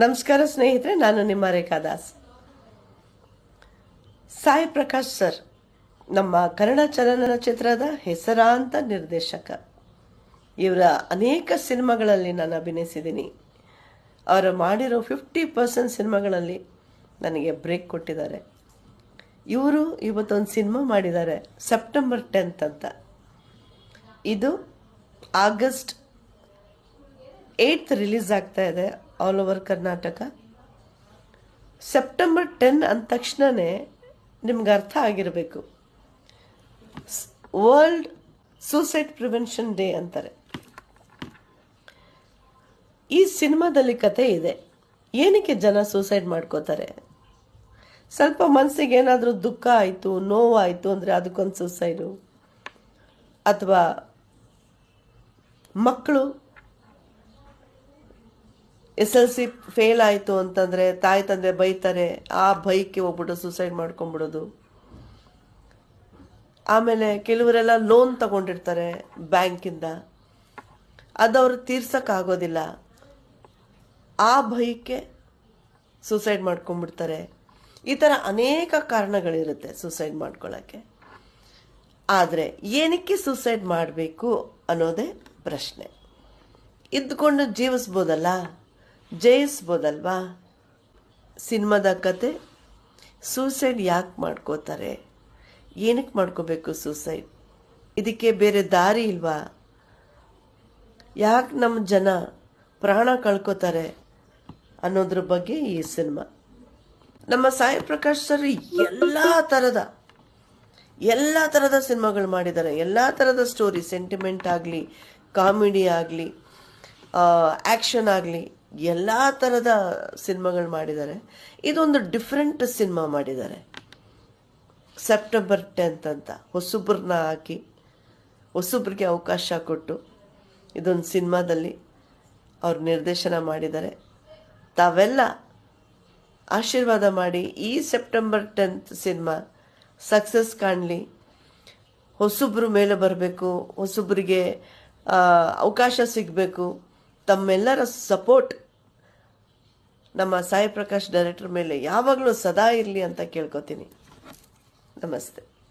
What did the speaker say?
ನಮಸ್ಕಾರ ಸ್ನೇಹಿತರೆ, ನಾನು ನಿಮ್ಮ ರೇಖಾ ದಾಸ್ ಸಾಯಿ ಪ್ರಕಾಶ್ ಸರ್, ನಮ್ಮ ಕನ್ನಡ ಚಲನಚಿತ್ರದ ಹೆಸರಾಂತ ನಿರ್ದೇಶಕ. ಇವರ ಅನೇಕ ಸಿನಿಮಾಗಳಲ್ಲಿ ನಾನು ಅಭಿನಯಿಸಿದ್ದೀನಿ. ಅವರು ಮಾಡಿರೋ ಫಿಫ್ಟಿ ಪರ್ಸೆಂಟ್ ಸಿನಿಮಾಗಳಲ್ಲಿ ನನಗೆ ಬ್ರೇಕ್ ಕೊಟ್ಟಿದ್ದಾರೆ. ಇವರು ಇವತ್ತೊಂದು ಸಿನಿಮಾ ಮಾಡಿದ್ದಾರೆ ಸೆಪ್ಟೆಂಬರ್ ಟೆಂತ್ ಅಂತ. ಇದು ಆಗಸ್ಟ್ ಏಯ್ತ್ ರಿಲೀಸ್ ಆಗ್ತಾ ಇದೆ. All over Karnataka September ten ಅಂದ ತಕ್ಷಣವೇ ನಿಮ್ಗೆ ಅರ್ಥ ಆಗಿರಬೇಕು. ವರ್ಲ್ಡ್ ಸೂಸೈಡ್ ಪ್ರಿವೆನ್ಷನ್ ಡೇ ಅಂತಾರೆ. ಈ ಸಿನಿಮಾದಲ್ಲಿ ಕತೆ ಇದೆ. ಏನಕ್ಕೆ ಜನ ಸೂಸೈಡ್ ಮಾಡ್ಕೋತಾರೆ? ಸ್ವಲ್ಪ ಮನಸ್ಸಿಗೆ ಏನಾದರೂ ದುಃಖ ಆಯಿತು, ನೋವಾಯಿತು ಅಂದರೆ ಅದಕ್ಕೊಂದು ಸೂಸೈಡು ಅಥವಾ ಮಕ್ಕಳು ಎಸ್ ಎಲ್ ಸಿ ಫೇಲ್ ಆಯಿತು ಅಂತಂದರೆ ತಾಯಿ ತಂದೆ ಬೈತಾರೆ, ಆ ಬೈಕ್ಗೆ ಹೋಗ್ಬಿಟ್ಟು ಸೂಸೈಡ್ ಮಾಡ್ಕೊಂಬಿಡೋದು ಆಮೇಲೆ ಕೆಲವರೆಲ್ಲ ಲೋನ್ ತಗೊಂಡಿರ್ತಾರೆ ಬ್ಯಾಂಕಿಂದ. ಅದವ್ರು ತೀರ್ಸೋಕ್ಕಾಗೋದಿಲ್ಲ. ಆ ಭಯಕ್ಕೆ ಸೂಸೈಡ್ ಮಾಡ್ಕೊಂಡ್ಬಿಡ್ತಾರೆ. ಈ ಥರ ಅನೇಕ ಕಾರಣಗಳಿರುತ್ತೆ ಸೂಸೈಡ್ ಮಾಡ್ಕೊಳ್ಳೋಕ್ಕೆ ಆದರೆ ಏನಕ್ಕೆ ಸೂಸೈಡ್ ಮಾಡಬೇಕು ಅನ್ನೋದೇ ಪ್ರಶ್ನೆ. ಇದ್ದುಕೊಂಡು ಜೀವಿಸ್ಬೋದಲ್ಲ? ಜಯಿಸ್ಬೋದಲ್ವಾ ಸಿನಿಮಾದ ಕತೆ? ಸೂಸೈಡ್ ಯಾಕೆ ಮಾಡ್ಕೋತಾರೆ? ಏನಕ್ಕೆ ಮಾಡ್ಕೋಬೇಕು ಸೂಸೈಡ್? ಇದಕ್ಕೆ ಬೇರೆ ದಾರಿ ಇಲ್ವಾ? ಯಾಕೆ ನಮ್ಮ ಜನ ಪ್ರಾಣ ಕಳ್ಕೋತಾರೆ ಅನ್ನೋದ್ರ ಬಗ್ಗೆ ಈ ಸಿನಿಮಾ. ನಮ್ಮ ಸಾಯಿ ಪ್ರಕಾಶ್ ಸರ್ ಎಲ್ಲ ಥರದ ಎಲ್ಲ ಥರದ ಸಿನಿಮಾಗಳು ಮಾಡಿದ್ದಾರೆ ಎಲ್ಲ ಥರದ ಸ್ಟೋರಿ ಸೆಂಟಿಮೆಂಟ್ ಆಗಲಿ ಕಾಮಿಡಿ ಆಗಲಿ ಆ್ಯಕ್ಷನ್ ಆಗಲಿ. ಎಲ್ಲ ಥರದ ಸಿನಿಮಾಗಳು ಮಾಡಿದ್ದಾರೆ ಇದೊಂದು ಡಿಫ್ರೆಂಟ್ ಸಿನಿಮಾ ಮಾಡಿದ್ದಾರೆ ಸೆಪ್ಟೆಂಬರ್ ಟೆಂತ್ ಅಂತ. ಹೊಸಬ್ರನ್ನ ಹಾಕಿ, ಹೊಸಬ್ರಿಗೆ ಅವಕಾಶ ಕೊಟ್ಟು ಇದೊಂದು ಸಿನಿಮಾದಲ್ಲಿ ಅವ್ರು ನಿರ್ದೇಶನ ಮಾಡಿದ್ದಾರೆ ತಾವೆಲ್ಲ ಆಶೀರ್ವಾದ ಮಾಡಿ ಈ ಸೆಪ್ಟೆಂಬರ್ ಟೆಂತ್ ಸಿನಿಮಾ ಸಕ್ಸಸ್ ಕಾಣಲಿ. ಹೊಸಬ್ರು ಮೇಲೆ ಬರಬೇಕು, ಹೊಸಬ್ರಿಗೆ ಅವಕಾಶ ಸಿಗಬೇಕು. ತಮ್ಮೆಲ್ಲರ ಸಪೋರ್ಟ್ ನಮ್ಮ ಸಾಯಿ ಪ್ರಕಾಶ್ ಡೈರೆಕ್ಟರ್ ಮೇಲೆ ಯಾವಾಗಲೂ ಸದಾ ಇರಲಿ ಅಂತ ಕೇಳ್ಕೊತೀನಿ. ನಮಸ್ತೆ.